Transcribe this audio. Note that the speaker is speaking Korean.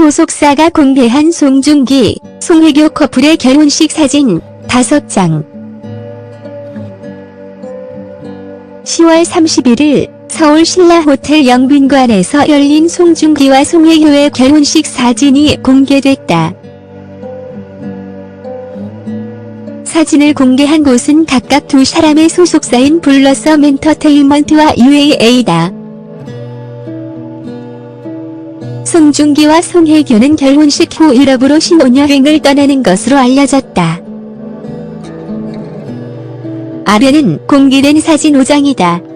소속사가 공개한 송중기, 송혜교 커플의 결혼식 사진 5장 10월 31일 서울 신라호텔 영빈관에서 열린 송중기와 송혜교의 결혼식 사진이 공개됐다. 사진을 공개한 곳은 각각 두 사람의 소속사인 블러썸 엔터테인먼트와 UAA다. 송중기와 송혜교는 결혼식 후 유럽으로 신혼여행을 떠나는 것으로 알려졌다. 아래는 공개된 사진 5장이다.